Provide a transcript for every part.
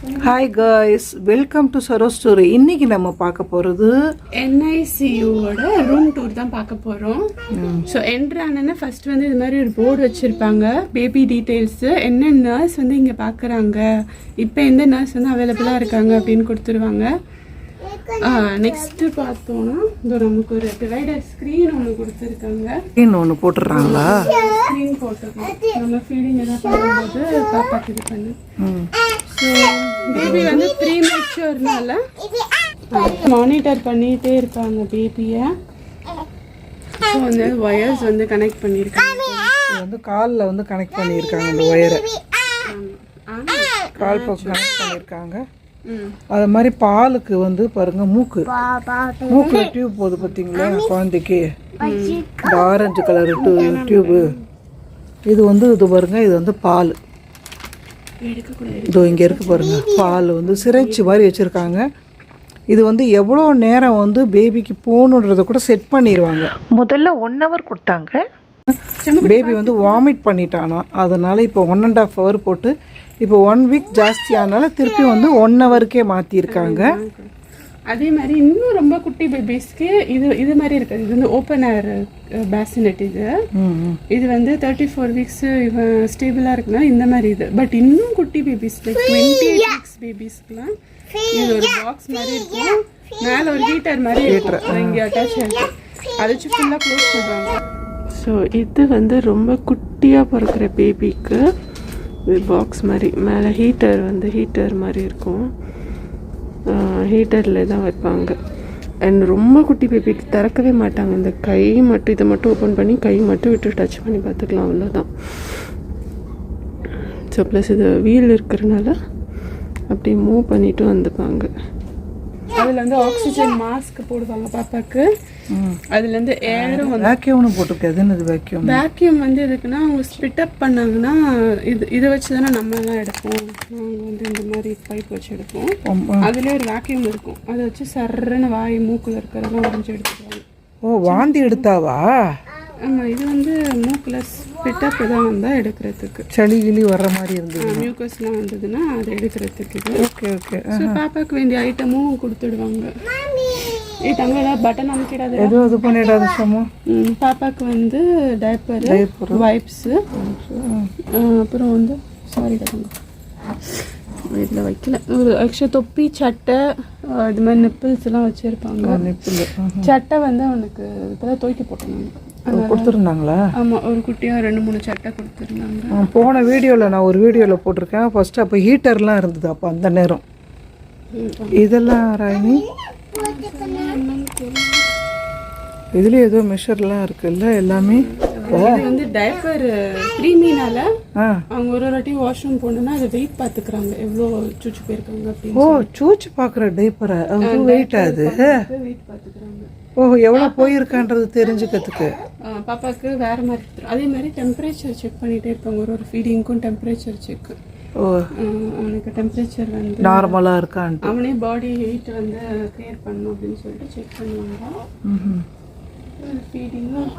Hi guys welcome to Saro story இன்னைக்கு நம்ம பார்க்க போகிறது என்ஐசியூவோட ரூம் டூர் தான் பார்க்க போகிறோம் ஸோ என்ட்ரானன்னு ஃபர்ஸ்ட் வந்து இது மாதிரி ஒரு போர்டு வச்சுருப்பாங்க. பேபி டீட்டெயில்ஸு என்ன நர்ஸ் வந்து இங்கே பார்க்குறாங்க? இப்போ எந்த நர்ஸ் வந்து அவைலபிளாக இருக்காங்க அப்படின்னு கொடுத்துருவாங்க. நெக்ஸ்ட்டு பார்த்தோன்னா இதோ நமக்கு ஒரு டிவைடர் ஸ்க்ரீன் ஒன்று கொடுத்துருக்காங்க. ஒன்று போட்டுடுறாங்களா ஸ்க்ரீன் போட்டுருக்கோம் நம்ம ஃபீடிங் எதாவது பண்ணும்போது பாப்பாக்கு இது பண்ணு. பேபி வந்து ப்ரீ மெச்சூர்னால மானிட்டர் பண்ணிகிட்டே இருப்பாங்க பேபியை ஸோ வந்து ஒயர்ஸ் வந்து கனெக்ட் பண்ணியிருக்காங்க இது வந்து காலில் வந்து கனெக்ட் பண்ணியிருக்காங்க அந்த ஒயரை கால் பக்கம் கனெக்ட் பண்ணியிருக்காங்க அது மாதிரி பாலுக்கு வந்து பாருங்க மூக்கு. மூக்கு டியூப் போகுது பார்த்தீங்களா குழந்தைக்கு? இந்த ஆரஞ்சு கலர் டியூபு இது வந்து இது பாருங்க இது வந்து பால். இதோ இங்கே இருக்கு பாருங்க. பால் வந்து சிரைச்சி மாதிரி வச்சுருக்காங்க. இது வந்து எவ்வளோ நேரம் வந்து பேபிக்கு போகணுன்றதை கூட செட் பண்ணிடுவாங்க முதல்ல ஒன் ஹவர் கொடுத்தாங்க. பேபி வந்து வாமிட் பண்ணிட்டானா. அதனால இப்போ ஒன் அண்ட் ஆஃப் ஹவர் போட்டு இப்போ ஒன் வீக் ஜாஸ்தி ஆனால திருப்பி வந்து ஒன் ஹவருக்கே மாற்றிருக்காங்க அதே மாதிரி இன்னும் ரொம்ப குட்டி பேபிஸ்க்கு இது இது மாதிரி இருக்காது. இது வந்து ஓப்பன் ஏர் பேசினட் இது. இது வந்து தேர்ட்டி ஃபோர் வீக்ஸ் இவன் ஸ்டேபிளாக இருக்குன்னா இந்த மாதிரி இது. பட் இன்னும் குட்டி babies like twenty eight weeks பேபிஸ்க்குலாம் இது ஒரு பாக்ஸ் மாதிரி இருக்கும். மேலே ஒரு ஹீட்டர் மாதிரி இருக்கும். இங்கே அட்டாச் ஆகிருக்கு அதை ஃபுல்லாக க்ளோஸ் பண்ணுறாங்க ஸோ இது வந்து ரொம்ப குட்டியாக பிறக்கிற பேபிக்கு இது பாக்ஸ் மாதிரி. மேலே ஹீட்டர் வந்து ஹீட்டர் மாதிரி இருக்கும். ஹீட்டரில் தான் வைப்பாங்க. அண்ட் ரொம்ப குட்டி பேபிக்கு திறக்கவே மாட்டாங்க. இந்த கை மட்டும் இதை மட்டும் ஓப்பன் பண்ணி கை மட்டும் விட்டு டச் பண்ணி பார்த்துக்கலாம். அவ்வளோதான் ஸோ ப்ளஸ் இது வீல் இருக்கிறனால அப்படியே மூவ் பண்ணிவிட்டு வந்துப்பாங்க. அதில் வந்து ஆக்சிஜன் மாஸ்க் போடுவாங்க பாப்பாக்கு. அதுலேருந்து ஏரும் வந்து வேக்யூம்னு போட்டிருக்கு. அது என்னது வேக்யூம் வேக்யூம் வந்து எதுக்குன்னா அவங்க ஸ்பிட் அப் பண்ணாங்கன்னா இது இதை வச்சு தானே நம்மலாம் எடுப்போம். நாங்கள் வந்து இந்த மாதிரி பைப் வச்சு எடுப்போம். அதுலேயே ஒரு வேக்யூம் இருக்கும். அதை வச்சு சர்றன்னு வாய் மூக்கில் இருக்கிறதெல்லாம் உடஞ்சி எடுத்துக்குவாங்க. ஓ வாந்தி எடுத்தாவா? ஆமாம் இது வந்து மூக்கில் ஸ்பிட் அப் தான் வந்தால் எடுக்கிறதுக்கு. சளி கிளி வர்ற மாதிரி இருந்தது மியூக்கஸ்லாம் வந்ததுன்னா அதை எடுக்கிறதுக்கு இது. Okay okay. ஸோ பாப்பாக்கு வேண்டிய ஐட்டமும் கொடுத்துடுவாங்க. ஏ தங்க ஏதாவது பட்டன் அமைக்கிடாது எதுவும் இது பண்ணிடாத சமோ. ம், பாப்பாக்கு வந்து டைப்பர் வைப்ஸு அப்புறம் வந்து சாரி தங்க இதில் வைக்கல. ஒரு ஆக்சுவலாக தொப்பி சட்டை இது மாதிரி நிப்பிள்ஸ் எல்லாம் வச்சுருப்பாங்க. சட்டை வந்து அவனுக்கு இப்போதான் துவைக்க போட்டேன் நான். கொடுத்துருந்தாங்களா? ஆமாம் ஒரு குட்டியாக ரெண்டு மூணு சட்டை கொடுத்துருந்தாங்க. போன வீடியோவில் நான் ஒரு வீடியோவில் போட்டிருக்கேன். ஃபர்ஸ்ட் அப்போ ஹீட்டர்லாம் இருந்தது அப்போ அந்த நேரம். இதெல்லாம் ராணி? இதுலேயே ஏதோ மெஷர்லாம் இருக்குல்ல எல்லாமே? வந்து டைப்பர் க்ரீமினால ஆ. அவங்க ஒரு வாட்டி வாஷ்ரூம் போகணுன்னா அதை வெயிட் பார்த்துக்கிறாங்க எவ்வளோ சுச்சு போயிருக்காங்க ஓ சூச்சு பார்க்குற டைப்பரை வெயிட் ஆகுது வெயிட் பார்த்துக்கிறாங்க ஓ எவ்வளோ போயிருக்கான்றது தெரிஞ்சுக்கிறதுக்கு. ஆஹ் பாப்பாக்கு வேற மாதிரி அதே மாதிரி டெம்பரேச்சர் செக் பண்ணிட்டே இருப்பாங்க. ஒரு ஒரு ஃபீடிங்க்கும் டெம்பரேச்சர் செக் ஓ. அவனுக்கு டெம்பரேச்சர் வந்து நார்மலாக இருக்கான்ட்டு. அவனே பாடி ஹீட் வந்து கிளியர் பண்ணணும் அப்படின்னு சொல்லிட்டு செக் பண்ணுவாங்க. ஃபீடிங்கும்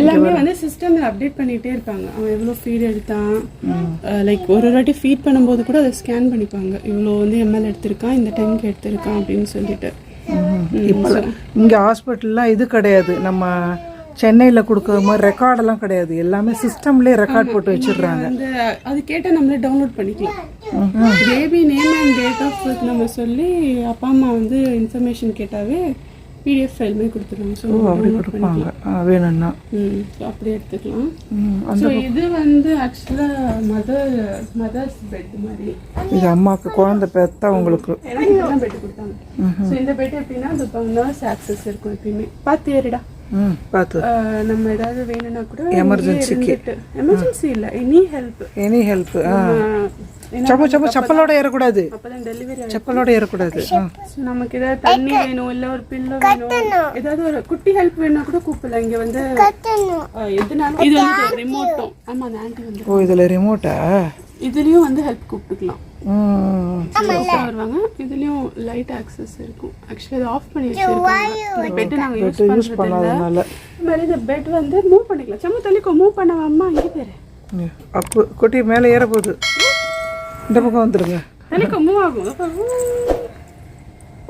எல்லாமே வந்து சிஸ்டமில் அப்டேட் பண்ணிகிட்டே இருப்பாங்க. அவன் எவ்வளோ ஃபீட் எடுத்தான். லைக் ஒரு ஒரு வாட்டி ஃபீட் பண்ணும்போது கூட அதை ஸ்கேன் பண்ணிப்பாங்க. இவ்வளோ வந்து எம்எல் எடுத்திருக்கான் இந்த டைமுக்கு எடுத்திருக்கான் அப்படின்னு சொல்லிட்டு. இப்போ இங்கே ஹாஸ்பிட்டல்லாம் இது கிடையாது. நம்ம சென்னையில் கொடுக்குற மாதிரி ரெக்கார்டெல்லாம் கிடையாது. எல்லாமே சிஸ்டம்லேயே ரெக்கார்ட் போட்டு வச்சிடுறாங்க. அது கேட்டால் நம்மளே டவுன்லோட் பண்ணிக்கலாம். Baby name and date of birth நம்ம சொல்லி அப்பா அம்மா வந்து இன்ஃபர்மேஷன் கேட்டாவே பிடிஎஃப் ஃபைலுமே கொடுத்துருவாங்க ஸோ அப்படி கொடுப்பாங்க. வேணும்னா. ம் ஸோ அப்படி எடுத்துக்கலாம். ஸோ இது வந்து ஆக்சுவலாக மதர் மதர்ஸ் பெட் மாதிரி. இது அம்மாவுக்கு குழந்தை பெத்தா உங்களுக்கு. பெட் கொடுத்தாங்க. ஸோ இந்த பெட் எப்படின்னா அது நர்ஸ் ஆக்சஸ் இருக்கும் எப்பயுமே. பார்த்து ஏறிடா. பார்த்து. நம்ம ஏதாவது வேணும்னா கூட எமர்ஜென்சிக்கு எமர்ஜென்சி இல்லை எனி ஹெல்ப் எனி ஹெல்ப் சப்போ சப்போ செப்பலோட ஏறக்கூடாது. அப்பதான் டெலிவரி செப்பலோட ஏறக்கூடாது. நமக்கு ஏதாவது தண்ணி வேணும் இல்ல ஒரு பில்லோ வேணும். ஏதாவது ஒரு குட்டி ஹெல்ப் வேணும்னா கூட கூப்பிடலாம். இங்க வந்து எதுனாலும் இது வந்து ரிமோட்டும் ஆமா அந்த ஆண்டி வந்து ஓ இதில் ரிமோட்டா இதுலயும் வந்து ஹெல்ப் கூப்பிட்டுக்கலாம். வருவாங்க. இதுலயும் லைட் ஆக்சஸ் இருக்கும். ஆக்சுவலி அதை ஆஃப் பண்ணி வச்சிருக்காங்க. இந்த பெட் நாங்க யூஸ் யூஸ் பண்றது இல்ல பண்ணாதனால. இந்த மாதிரி இந்த பெட் வந்து மூவ் பண்ணிக்கலாம். சும்மா தள்ளிக்கோ மூவ் பண்ண அம்மா இங்க பேரு. அப்போ குட்டி மேலே ஏற போகுது இந்த பக்கம் ஊ.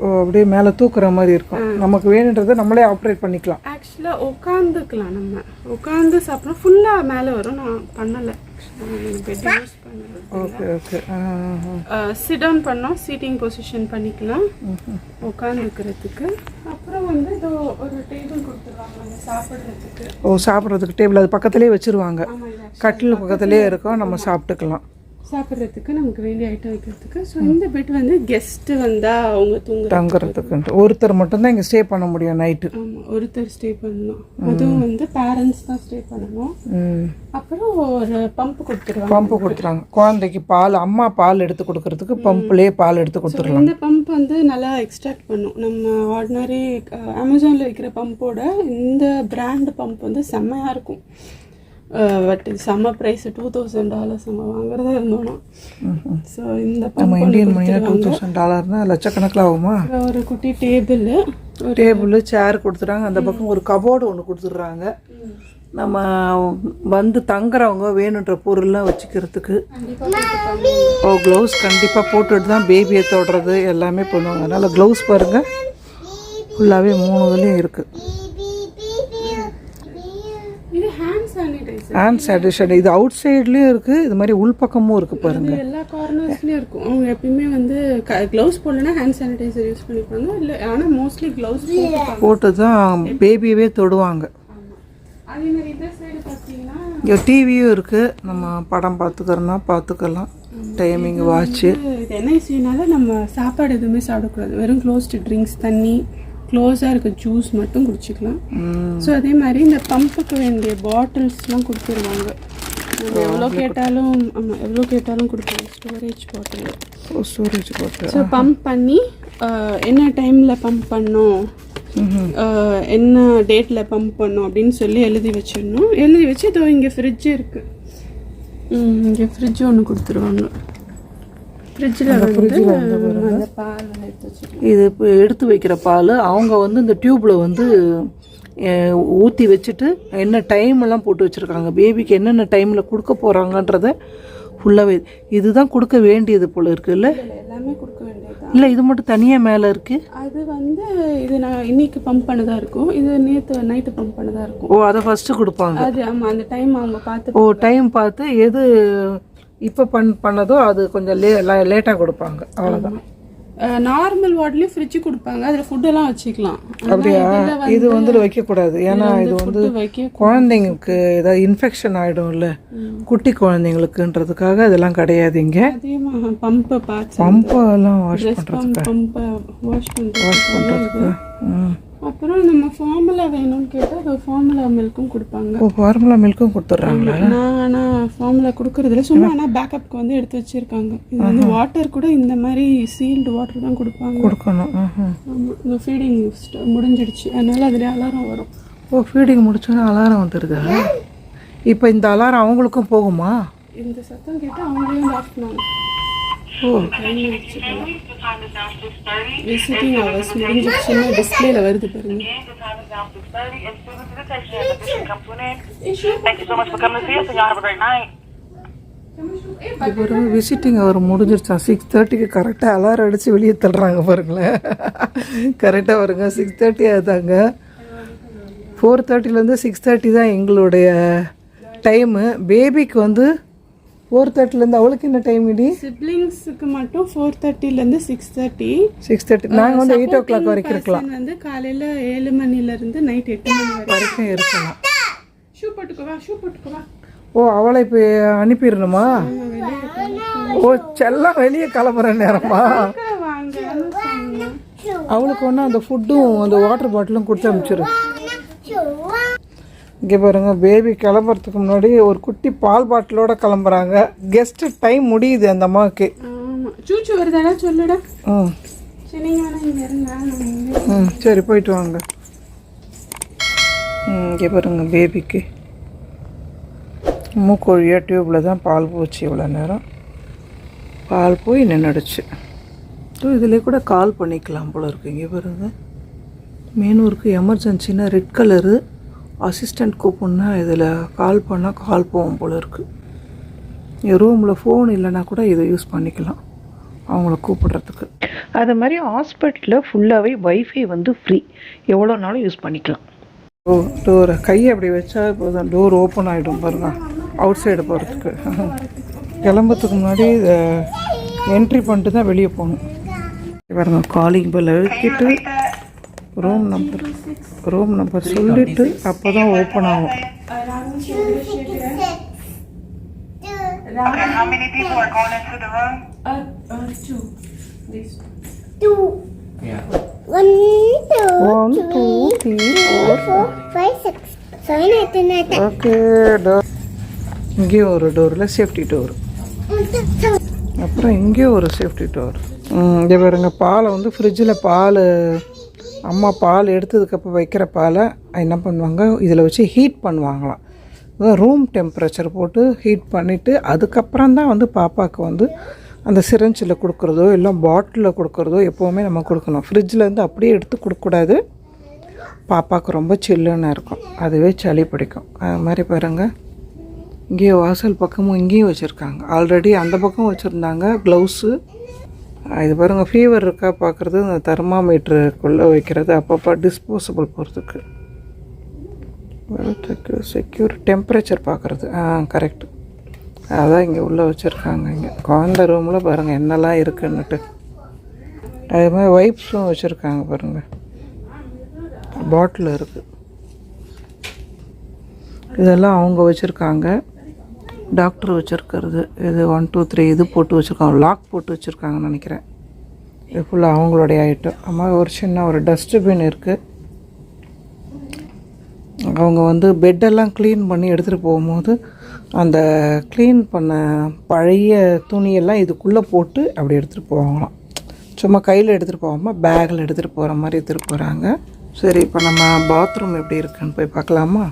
ஓ அப்படியே மேலே தூக்குற மாதிரி இருக்கும். நமக்கு வேணுன்றதை நம்மளே ஆப்ரேட் பண்ணிக்கலாம். ஆக்சுவலா உட்காந்துக்கலாம் நம்ம. உட்காந்து சாப்பிடணும். ஃபுல்லா மேல வரும். நான் பண்ணல. Okay okay. சிட் டவுன் பண்ணோம். சீட்டிங் பொசிஷன் பண்ணிக்கலாம். உட்காந்துக்கிறதுக்கு அப்புறம் வந்து இதோ ஒரு டேபிள் கொடுத்துருவாங்க. சாப்பிட்றதுக்கு. ஓ சாப்பிட்றதுக்கு டேபிள் அது பக்கத்துலேயே வச்சுருவாங்க. கட்டில் பக்கத்துலேயே இருக்கும். நம்ம சாப்பிட்டுக்கலாம். சாப்பிட்றதுக்கு நமக்கு வேண்டிய ஐட்டம் வைக்கிறதுக்கு. ஸோ இந்த பெட் வந்து கெஸ்ட் வந்தா அவங்க தூங்குற தங்குறதுக்குன்ட்டு. ஒருத்தர் மட்டும்தான் இங்கே ஸ்டே பண்ண முடியும் நைட்டு ஆமா ஒருத்தர் ஸ்டே பண்ணணும். அதுவும் வந்து பேரண்ட்ஸ் தான் ஸ்டே பண்ணணும். அப்புறம் ஒரு பம்ப் கொடுத்துருவாங்க. பம்பு கொடுத்துறாங்க குழந்தைக்கு பால் அம்மா பால் எடுத்து கொடுக்கறதுக்கு பம்புலேயே பால் எடுத்து கொடுத்துடலாம். இந்த பம்ப் வந்து நல்லா எக்ஸ்ட்ராக்ட் பண்ணும். நம்ம ஆர்டினரி அமேசானில் விற்கிற பம்போட இந்த பிராண்ட் பம்ப் வந்து செம்மையாக இருக்கும். பட் செம்ம ப்ரைஸ் டூ தௌசண்ட் டாலர்ஸ் நம்ம வாங்குறதா இருந்தோம்னா ஸோ இந்த நம்ம இந்தியன் மணியாக டூ தௌசண்ட் டாலர்னா லட்சக்கணக்கில் ஆகுமா? ஒரு குட்டி டேபிள் ஒரு டேபிள் சேர் கொடுத்துறாங்க அந்த பக்கம் ஒரு கபோர்டு ஒன்று கொடுத்துட்றாங்க. நம்ம வந்து தங்குறவங்க வேணுன்ற பொருள்லாம் வச்சுக்கிறதுக்கு ஓ க்ளவுஸ் கண்டிப்பாக போட்டுட்டு தான் பேபியை தொடுறது எல்லாமே பண்ணுவாங்க. அதனால் க்ளவுஸ் பாருங்கள் ஃபுல்லாகவே மூணு இதுலேயும் இருக்குது ஹேண்ட் சானிடைசர் இது அவுட் சைட்லேயும் இருக்குது இது மாதிரி உள்பக்கமும் இருக்குது பாருங்கள் எல்லா கார்னர்ஸ்லயும் இருக்கும். அவங்க எப்பயுமே வந்து க்ளவுஸ் போடலன்னா ஹேண்ட் சானிடைசர் யூஸ் பண்ணிப்பாங்க. இல்லை ஆனால் மோஸ்ட்லி க்ளவுஸ் போட்டு தான் பேபியவே தொடுவாங்க. அதே மாதிரி இந்த சைடு பார்த்தீங்கன்னா இங்கே டிவியும் இருக்குது நம்ம படம் பார்த்துக்கிறோன்னா பார்த்துக்கலாம். டைமிங் வாட்ச்சு இது என்ன விஷயம்னால நம்ம சாப்பாடு எதுவுமே சாப்பிடக்கூடாது. வெறும் க்ளோஸ்டு ட்ரிங்க்ஸ் தண்ணி க்ளோஸாக இருக்க ஜூஸ் மட்டும் குடிச்சிக்கலாம். ஸோ அதே மாதிரி இந்த பம்புக்கு வேண்டிய பாட்டில்ஸ்லாம் கொடுத்துருவாங்க. நம்ம எவ்வளோ கேட்டாலும் ஆமாம் எவ்வளோ கேட்டாலும் கொடுப்பாங்க ஸ்டோரேஜ் பாட்டில் ஸ்டோரேஜ் போட்டு ஸோ பம்ப் பண்ணி என்ன டைமில் பம்ப் பண்ணோம் என்ன டேட்டில் பம்ப் பண்ணோம் அப்படின்னு சொல்லி எழுதி வச்சிடணும். எழுதி வச்சு இதோ இங்கே ஃப்ரிட்ஜ் இருக்குது இங்கே ஃப்ரிட்ஜ் ஒன்று கொடுத்துருவாங்க. ஃப்ரிட்ஜில் வந்து அந்த வச்சுக்கலாம் இது இப்போ எடுத்து வைக்கிற பால். அவங்க வந்து இந்த டியூப்பில் வந்து ஊற்றி வச்சுட்டு என்ன டைம் எல்லாம் போட்டு வச்சுருக்காங்க. பேபிக்கு என்னென்ன டைமில் கொடுக்க போகிறாங்கன்றத ஃபுல்லாகவே இதுதான் கொடுக்க வேண்டியது போல் இருக்குல்ல இதுல எல்லாமே கொடுக்க வேண்டியதுதான். இல்லை இது மட்டும் தனியாக மேலே இருக்குது அது வந்து இது நான் இன்னைக்கு பம்ப் பண்ணதா இருக்கும். இது நேற்று நைட்டு பம்ப் பண்ணதா இருக்கும். ஓ அதை ஃபஸ்ட்டு கொடுப்பாங்க. அது ஆமாம் அந்த டைம் அவங்க பார்த்து ஓ டைம் பார்த்து எது இப்போ பண் பண்ணதோ அது கொஞ்சம் லே லேட்டாக கொடுப்பாங்க. அவ்வளோதான் நார்மல் வார்ட்லேயும் ஃப்ரிட்ஜ் கொடுப்பாங்க. அதில் ஃபுட்டெல்லாம் வச்சுக்கலாம். அப்படியா? இது வந்து வைக்கக்கூடாது. ஏன்னா இது வந்து குழந்தைங்களுக்கு ஏதாவது இன்ஃபெக்ஷன் ஆகிடும்ல குட்டி குழந்தைங்களுக்குன்றதுக்காக இதெல்லாம் கிடையாது இங்கே. பம்பை பார்த்து பம்பெல்லாம் வாஷ் ட்ரெஸ் பம்ப் பம்பை வாஷ் பண்ணுறது ம். அப்புறம் நம்ம ஃபார்முலா வேணும்னு கேட்டால் அது ஃபார்முலா மில்க்கும் கொடுப்பாங்க. ஓ ஃபார்முலா மில்க்கும் கொடுத்துட்றாங்க நான் ஆனால் ஃபார்முலா கொடுக்கறதில்ல. சும்மா ஆனால் பேக்கப்க்கு வந்து எடுத்து வச்சிருக்காங்க. இது வந்து வாட்டர் கூட இந்த மாதிரி சீல்டு வாட்டர் தான் கொடுப்பாங்க. கொடுக்கணும் இந்த ஃபீடிங் முடிஞ்சிடுச்சு. அதனால அதுலேயே அலாரம் வரும். ஓ ஃபீடிங் முடிச்சோன்னே அலாரம் வந்துடுதா இப்போ இந்த அலாரம் அவங்களுக்கும் போகுமா? இந்த சத்தம் கேட்டு அவங்களே வந்து ஆஃப் பண்ணாங்க ஓ விசிட்டிங் ஹவர்ஸ் முடிஞ்சிடுச்சுன்னு டிஸ்பிளேல வருது பாருங்க. இப்போ விசிட்டிங் அவர் முடிஞ்சிருச்சான் சிக்ஸ் தேர்ட்டிக்கு கரெக்டாக அலாரம் அடித்து வெளியே தள்ளுறாங்க பாருங்களேன். கரெக்டாக வருங்க. சிக்ஸ் தேர்ட்டி ஆகுதாங்க. ஃபோர் தேர்ட்டிலேருந்து சிக்ஸ் தேர்ட்டி தான் எங்களுடைய டைமு பேபிக்கு வந்து ஃபோர் தேர்ட்டிலேருந்து அவளுக்கு என்ன டைம் இடி? சிப்ளிங்ஸுக்கு மட்டும் ஃபோர் தேர்ட்டிலேருந்து சிக்ஸ் தேர்ட்டி சிக்ஸ் தேர்ட்டி நாங்கள் வந்து எயிட் ஓ கிளாக் வரைக்கும் இருக்கலாம். வந்து காலையில் ஏழு மணிலேருந்து நைட் எட்டு மணி வரைக்கும் இருக்கலாம். ஷூ போட்டுக்கோவா ஷூ போட்டுக்கோவா ஓ அவளை இப்போ அனுப்பிடணுமா? ஓ செல்லம் வெளியே கிளம்புற நேரமா? அவளுக்கு ஒன்று அந்த ஃபுட்டும் அந்த வாட்டர் பாட்டிலும் கொடுத்து அனுப்பிச்சிரு. இங்கே பாருங்க பேபி கிளம்புறதுக்கு முன்னாடி ஒரு குட்டி பால் பாட்டிலோட கிளம்புறாங்க. கெஸ்ட்டு டைம் முடியுது அந்த அம்மாவுக்கு. சூச்சு வருதாடா சொல்லுடா. ம் சரி ம் போயிட்டு வாங்க. ம் இங்கே பாருங்க பேபிக்கு மூக்கொழியாக டியூப்பில் தான் பால் போச்சு இவ்வளோ நேரம். பால் போய் நின்றுடுச்சு இதில் கூட கால் பண்ணிக்கலாம் போல இருக்கு. இங்கே பாருங்க. மேனூருக்கு எமர்ஜென்சினா ரெட் கலரு அசிஸ்டண்ட் கூப்பிட்னா இதில் கால் பண்ணால் கால் போகும் போல இருக்குது ரூமில் ஃபோன் இல்லைன்னா கூட இதை யூஸ் பண்ணிக்கலாம். அவங்கள கூப்பிடுறதுக்கு. அது மாதிரி ஹாஸ்பிட்டலில் ஃபுல்லாகவே வைஃபை வந்து ஃப்ரீ எவ்வளோ நாளும் யூஸ் பண்ணிக்கலாம். ஓ டோர் கையை அப்படி வச்சா போதும். டோர் ஓப்பன் ஆகிடும் பாருங்க. அவுட் சைடு போகிறதுக்கு கிளம்புறதுக்கு முன்னாடி என்ட்ரி பண்ணிட்டு தான் வெளியே போகணும். பாருங்க காலிங் பெல் அழுத்திட்டு ரூம் நம்பர் ரூம் நம்பர் சொல்லிட்டு அப்போ தான் ஓப்பன் ஆகும் Okay, how many people are going into the room? Uh, uh, two. These. two. One, two, one two three four four, five, six, seven, eight, nine, ten. Okay door இங்கேயும் ஒரு டோரில் safety door அப்புறம் இங்கேயும் ஒரு safety door இங்கே பாருங்க பாலை வந்து ஃப்ரிட்ஜில் பால் அம்மா பால் எடுத்ததுக்கப்புறம் வைக்கிற பாலை என்ன பண்ணுவாங்க? இதில் வச்சு ஹீட் பண்ணுவாங்களாம். ரூம் டெம்பரேச்சர் போட்டு ஹீட் பண்ணிவிட்டு அதுக்கப்புறம் தான் வந்து பாப்பாவுக்கு வந்து அந்த சிரஞ்சில் கொடுக்குறதோ இல்லை பாட்டிலில் கொடுக்குறதோ எப்போவுமே நம்ம கொடுக்கணும். ஃப்ரிட்ஜில் இருந்து அப்படியே எடுத்து கொடுக்கக்கூடாது. பாப்பாவுக்கு ரொம்ப சில்லுன்னு இருக்கும். அதுவே சளி பிடிக்கும். அது மாதிரி பாருங்கள் இங்கேயே வாசல் பக்கமும் இங்கேயும் வச்சுருக்காங்க. ஆல்ரெடி அந்த பக்கம் வச்சுருந்தாங்க. க்ளவுஸு இது பாருங்கள் ஃபீவர் இருக்கா பார்க்குறது இந்த தெர்மாமீட்டருக்குள்ளே வைக்கிறது அப்பப்போ டிஸ்போசபிள் போகிறதுக்கு செக்யூர் டெம்பரேச்சர் பார்க்குறது. ஆ கரெக்ட் அதான் இங்கே உள்ளே வச்சுருக்காங்க இங்கே. குழந்த ரூமில் பாருங்கள் என்னெல்லாம் இருக்குன்னுட்டு. அதே மாதிரி வைப்ஸும் வச்சுருக்காங்க பாருங்கள் பாட்டில் இருக்குது இதெல்லாம் அவங்க வச்சுருக்காங்க. டாக்டர் வச்சுருக்கிறது இது ஒன் டூ த்ரீ இது போட்டு வச்சுருக்காங்க. லாக் போட்டு வச்சுருக்காங்கன்னு நினைக்கிறேன். இது ஃபுல்லாக அவங்களுடைய ஐட்டம் அம்மா ஒரு சின்ன ஒரு டஸ்ட்பின் இருக்குது அவங்க வந்து பெட்டெல்லாம் க்ளீன் பண்ணி எடுத்துகிட்டு போகும்போது அந்த க்ளீன் பண்ண பழைய துணியெல்லாம் இதுக்குள்ளே போட்டு அப்படி எடுத்துகிட்டு போவாங்களாம். சும்மா கையில் எடுத்துகிட்டு போகாமல் பேக்கில் எடுத்துகிட்டு போகிற மாதிரி எடுத்துகிட்டு போகிறாங்க சரி இப்போ நம்ம பாத்ரூம் எப்படி இருக்குன்னு போய் பார்க்கலாமா?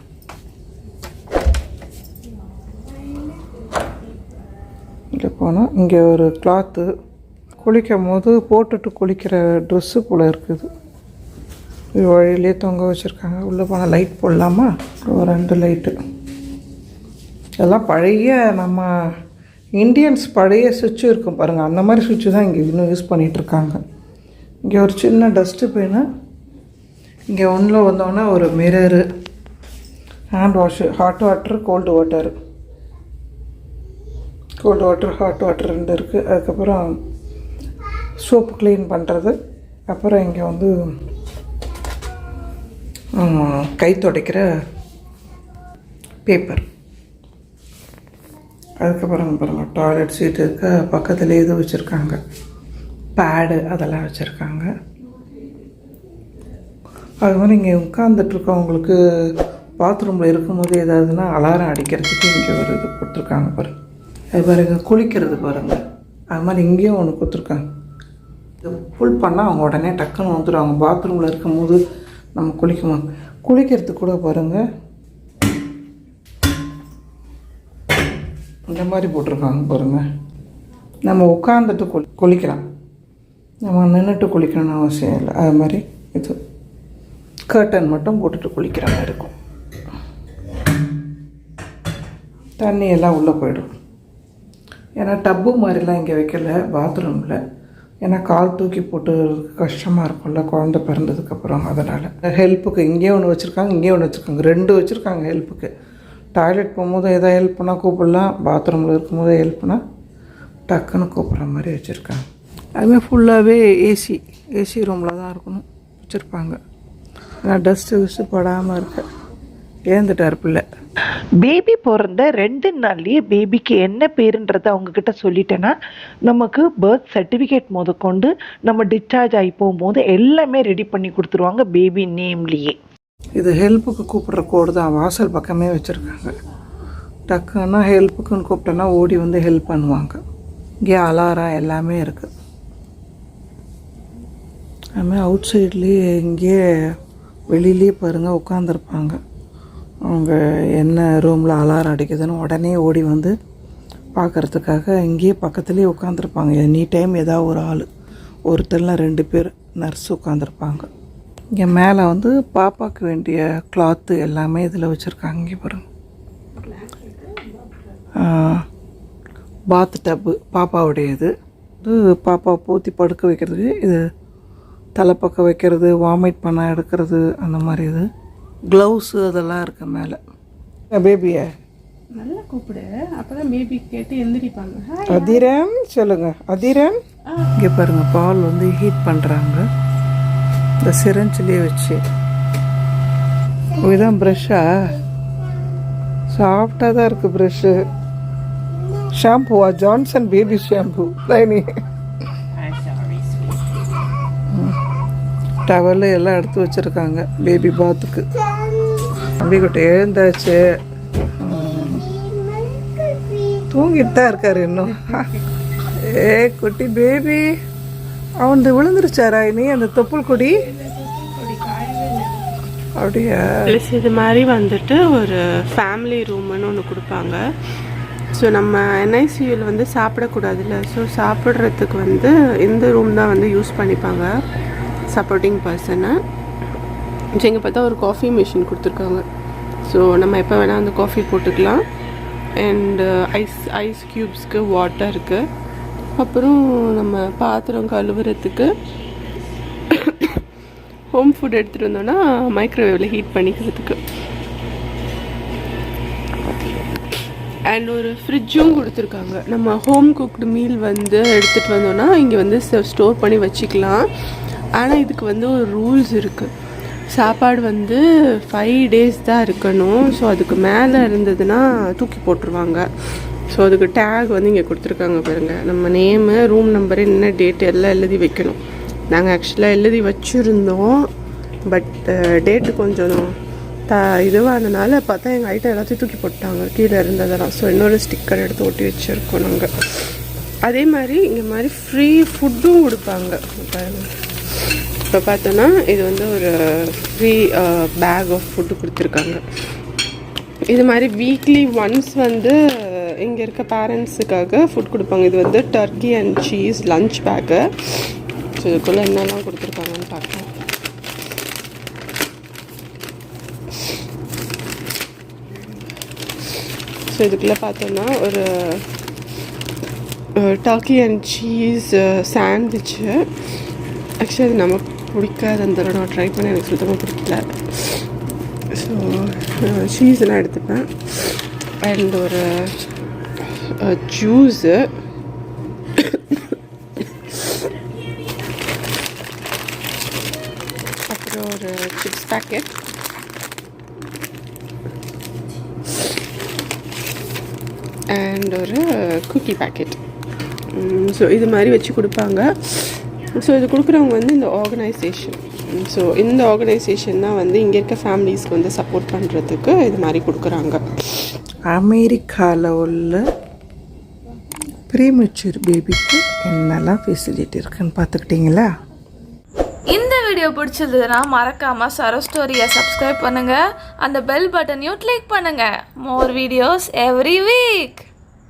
இங்கே போனால் இங்கே ஒரு கிளாத்து குளிக்கும் போது போட்டுட்டு குளிக்கிற ட்ரெஸ்ஸு போல் இருக்குது. இது வழியிலே தொங்க வச்சுருக்காங்க. உள்ளே போனால் லைட் போடலாமா? ஒரு ரெண்டு லைட்டு இதெல்லாம் பழைய நம்ம இந்தியன்ஸ் பழைய சுவிட்சு இருக்கும் பாருங்கள் அந்த மாதிரி சுவிட்சு தான் இங்கே இன்னும் யூஸ் பண்ணிகிட்ருக்காங்க இங்கே ஒரு சின்ன டஸ்ட்டு இங்கே ஒன்றில் வந்தோன்னா ஒரு mirror hand wash hot water cold water cold water hot water ரெண்டு இருக்குது அதுக்கப்புறம் சோப்பு க்ளீன் பண்ணுறது அப்புறம் இங்கே வந்து கை துடைக்கிற பேப்பர் அதுக்கப்புறம் பாருங்கள் டாய்லெட் சீட் இருக்க பக்கத்துலேயே இது வச்சுருக்காங்க. பேடு அதெல்லாம் வச்சுருக்காங்க. அது மாதிரி இங்கே உட்காந்துட்ருக்கவங்களுக்கு பாத்ரூமில் இருக்கும்போது ஏதாவதுன்னா அலாரம் அடிக்கிறதுக்கு இங்கே ஒரு இது போட்டிருக்காங்க பாருங்கள் அது பாருங்க குளிக்கிறது பாருங்கள் அது மாதிரி இங்கேயும் ஒன்று கொடுத்துருக்காங்க. ஃபுல் பண்ணால் அவங்க உடனே டக்குன்னு வந்துடுவாங்க பாத்ரூமில் இருக்கும்போது நம்ம குளிக்கும்போது குளிக்கிறதுக்கு கூட பாருங்கள் இந்த மாதிரி போட்டிருக்காங்க பாருங்கள் நம்ம உட்காந்துட்டு குளி குளிக்கலாம். நம்ம நின்றுட்டு குளிக்கணும்னு அவசியம் இல்லை. அது மாதிரி இது. கர்டன் மட்டும் போட்டுட்டு குளிக்கிற மாதிரி இருக்கும். தண்ணி எல்லாம் உள்ளே போயிடும். ஏன்னா டப்பு மாதிரிலாம் இங்கே வைக்கல பாத்ரூமில் ஏன்னா கால் தூக்கி போட்டு கஷ்டமாக இருக்கும்ல குழந்த பிறந்ததுக்கப்புறம் அதனால். ஹெல்ப்புக்கு இங்கேயே ஒன்று வச்சுருக்காங்க இங்கேயே ஒன்று வச்சுருக்காங்க ரெண்டு வச்சுருக்காங்க ஹெல்ப்புக்கு டாய்லெட் போகும்போது எதாவது ஹெல்ப் பண்ணால் கூப்பிடலாம் பாத்ரூமில் இருக்கும்போது ஹெல்ப்னா டக்குன்னு கூப்பிட்ற மாதிரி வச்சுருக்காங்க. அதுமாதிரி ஃபுல்லாகவே ஏசி ஏசி ரூமில் தான் இருக்கணும் வச்சுருப்பாங்க. ஆனால் டஸ்ட்டு கிஸ்ட்டு படாமல் இருக்க. ஏந்துட்டார் பிள்ளை. பேபி பிறந்த ரெண்டு நாள்லயே பேபிக்கு என்ன பேருன்றதை அவங்க கிட்ட சொல்லிட்டேன்னா நமக்கு பர்த் சர்டிஃபிகேட் முதற்கொண்டு நம்ம டிஸ்சார்ஜ் ஆகி போகும்போது எல்லாமே ரெடி பண்ணி கொடுத்துருவாங்க பேபி நேம்லேயே இது ஹெல்ப்புக்கு கூப்பிட்ற கோடு தான். வாசல் பக்கமே வச்சுருக்காங்க. டக்குன்னா ஹெல்ப்புக்குன்னு கூப்பிட்டோன்னா ஓடி வந்து ஹெல்ப் பண்ணுவாங்க. இங்கே அலாரம் எல்லாமே இருக்குது அதுமாதிரி அவுட் சைட்லேயே இங்கேயே வெளியிலேயே பாருங்கள் உட்காந்துருப்பாங்க அவங்க என்ன ரூமில் அலாரம் அடிக்குதுன்னு உடனே ஓடி வந்து பார்க்கறதுக்காக இங்கேயே பக்கத்துலேயே உட்காந்துருப்பாங்க எனி டைம் ஏதாவது ஒரு ஆள் ஒருத்தர்லாம் ரெண்டு பேர் நர்ஸ் உட்காந்துருப்பாங்க இங்கே மேலே வந்து பாப்பாக்கு வேண்டிய கிளாத்து எல்லாமே இதில் வச்சுருக்காங்க இங்கே பாருங்க. பாத் டப்பு பாப்பாவுடையது. இது பாப்பா பூத்தி படுக்க வைக்கிறதுக்கு இது தலைப்பக்கம் வைக்கிறது வாமிட் பண்ண எடுக்கிறது அந்த மாதிரி இது. க்ளவுஸு அதெல்லாம் இருக்கு மேலே. பேபியை நல்லா கூப்பிடு. அப்பதான் பேபி கேட்டு எந்திரிப்பாங்க. அதிரன் சொல்லுங்க. அதிரன்? இங்கே பாருங்க பால் வந்து ஹீட் பண்ணுறாங்க இந்த சிரஞ்சிலே வச்சு. ஓ, இதான் ப்ரஷ்ஷா சாஃப்டாக தான் இருக்குது ப்ரஷ்ஷு ஷாம்புவா ஜான்சன் பேபி ஷாம்பு லைனி டவல் எல்லாம் எடுத்து வச்சுருக்காங்க. பேபி பாத்துக்கு. தம்பிக்கிட்ட குட்டி எழுந்தாச்சு. தூங்கிட்டு தான் இருக்காரு இன்னும். ஏ குட்டி பேபி. அவன் விழுந்துருச்சாரா இனி அந்த தொப்புள் கொடி? அப்படியா? ப்ளஸ் இது மாதிரி வந்துட்டு ஒரு ஃபேமிலி ரூம்னு ஒன்று கொடுப்பாங்க. ஸோ நம்ம என்ஐசியூவில் வந்து சாப்பிடக்கூடாதுல்ல. ஸோ சாப்பிட்றதுக்கு வந்து இந்த ரூம் தான் வந்து யூஸ் பண்ணிப்பாங்க. சப்போர்ட்டிங் பர்சனை இங்கே பார்த்தா ஒரு காஃபி மிஷின் கொடுத்துருக்காங்க. ஸோ நம்ம எப்போ வேணால் அந்த காஃபி போட்டுக்கலாம். அண்ட் ஐஸ் ஐஸ் க்யூப்ஸ்க்கு வாட்டர் இருக்குது அப்புறம் நம்ம பாத்திரம் கழுவுறதுக்கு ஹோம் ஃபுட் எடுத்துகிட்டு வந்தோன்னா மைக்ரோவேவில் ஹீட் பண்ணிக்கிறதுக்கு. அண்ட் ஒரு ஃப்ரிட்ஜும் கொடுத்துருக்காங்க. நம்ம ஹோம் குக்டு மீல் வந்து எடுத்துகிட்டு வந்தோன்னா இங்கே வந்து ஸ்டோர் பண்ணி வச்சுக்கலாம். ஆனால் இதுக்கு வந்து ஒரு ரூல்ஸ் இருக்குது சாப்பாடு வந்து ஃபைவ் டேஸ் தான் இருக்கணும். ஸோ அதுக்கு மேலே இருந்ததுன்னா தூக்கி போட்டுருவாங்க. ஸோ அதுக்கு டேக் வந்து இங்கே கொடுத்துருக்காங்க பாருங்கள் நம்ம நேமு ரூம் நம்பரு என்ன டேட் எல்லாம் எழுதி வைக்கணும். நாங்கள் ஆக்சுவலாக எழுதி வச்சுருந்தோம். பட் டேட்டு கொஞ்சம் த இதுவானதுனால பார்த்தா எங்கள் ஐட்டம் எல்லாத்தையும் தூக்கி போட்டாங்க கீழே இருந்ததெல்லாம். ஸோ இன்னொரு ஸ்டிக்கர் எடுத்து ஒட்டி வச்சுருக்கோம் நாங்கள் அதே மாதிரி இங்கே மாதிரி ஃப்ரீ ஃபுட்டும் கொடுப்பாங்க. பாருங்கள் இப்போ பார்த்தோன்னா இது வந்து ஒரு ஃப்ரீ பேக் ஆஃப் ஃபுட்டு கொடுத்துருக்காங்க. இது மாதிரி வீக்லி ஒன்ஸ் வந்து இங்கே இருக்க பேரண்ட்ஸுக்காக ஃபுட் கொடுப்பாங்க. இது வந்து turkey and cheese lunch pack so இதுக்குள்ளே என்னெல்லாம் கொடுத்துருக்காங்கன்னு பார்க்கலாம். ஸோ இதுக்குள்ளே பார்த்தோன்னா ஒரு turkey and cheese sandwich actually அது நமக்கு பிடிக்காது அந்த தடவை நான் ட்ரை பண்ணி எனக்கு சுத்தமாக பிடிக்கல. ஸோ சீஸ்லாம் எடுத்துப்பேன். அண்ட் ஒரு ஜூஸு அப்புறம் ஒரு சிப்ஸ் பேக்கெட் அண்ட் ஒரு குக்கி பேக்கெட் ஸோ இது மாதிரி வச்சு கொடுப்பாங்க. ஸோ இது கொடுக்குறவங்க வந்து இந்த ஆர்கனைசேஷன் ஸோ இந்த ஆர்கனைசேஷன் தான் வந்து இங்கே இருக்க ஃபேமிலிஸ்க்கு வந்து சப்போர்ட் பண்ணுறதுக்கு இது மாதிரி கொடுக்குறாங்க. அமெரிக்காவில் உள்ள ப்ரீமெச்சூர் பேபிக்கு என்னெல்லாம் ஃபெசிலிட்டி இருக்குன்னு பார்த்துக்கிட்டிங்களா? இந்த வீடியோ பிடிச்சிருந்ததுன்னா மறக்காம சரோ ஸ்டோரியை சப்ஸ்கிரைப் பண்ணுங்க. அந்த பெல் பட்டனையும் கிளிக் பண்ணுங்க. More videos every week